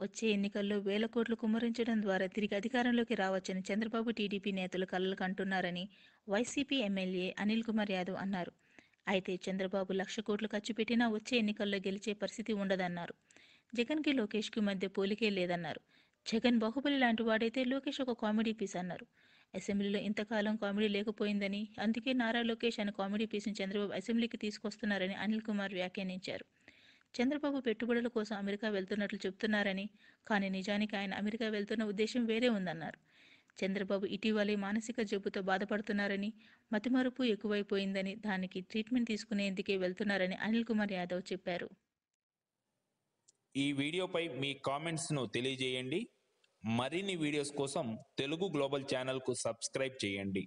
వచ్చే ఎన్నికల్లో వేల కోట్లు కుమ్మరించడం ద్వారా తిరిగి అధికారంలోకి రావచ్చని చంద్రబాబు టీడీపీ నేతలు కలలు కంటున్నారని వైసీపీ ఎమ్మెల్యే అనిల్ కుమార్ యాదవ్ అన్నారు. అయితే చంద్రబాబు లక్ష కోట్లు ఖర్చు పెట్టినా వచ్చే ఎన్నికల్లో గెలిచే పరిస్థితి ఉండదన్నారు. జగన్కి లోకేష్కి మధ్య పోలికే లేదన్నారు. జగన్ బాహుబలి లాంటి వాడైతే లోకేష్ ఒక కామెడీ పీస్ అన్నారు. అసెంబ్లీలో ఇంతకాలం కామెడీ లేకపోయిందని అందుకే నారా లోకేష్ అనే కామెడీ పీస్ని చంద్రబాబు అసెంబ్లీకి తీసుకొస్తున్నారని అనిల్ కుమార్ వ్యాఖ్యానించారు. చంద్రబాబు పెట్టుబడుల కోసం అమెరికా వెళ్తున్నట్లు చెప్తున్నారని కానీ నిజానికి ఆయన అమెరికా వెళ్తున్న ఉద్దేశం వేరే ఉందన్నారు. చంద్రబాబు ఇటీవలే మానసిక జబ్బుతో బాధపడుతున్నారని మతిమరుపు ఎక్కువైపోయిందని దానికి ట్రీట్మెంట్ తీసుకునేందుకే వెళ్తున్నారని అనిల్ కుమార్ యాదవ్ చెప్పారు. ఈ వీడియోపై మీ కామెంట్స్ను తెలియజేయండి. మరిన్ని వీడియోస్ కోసం తెలుగు గ్లోబల్ ఛానల్కు సబ్స్క్రైబ్ చేయండి.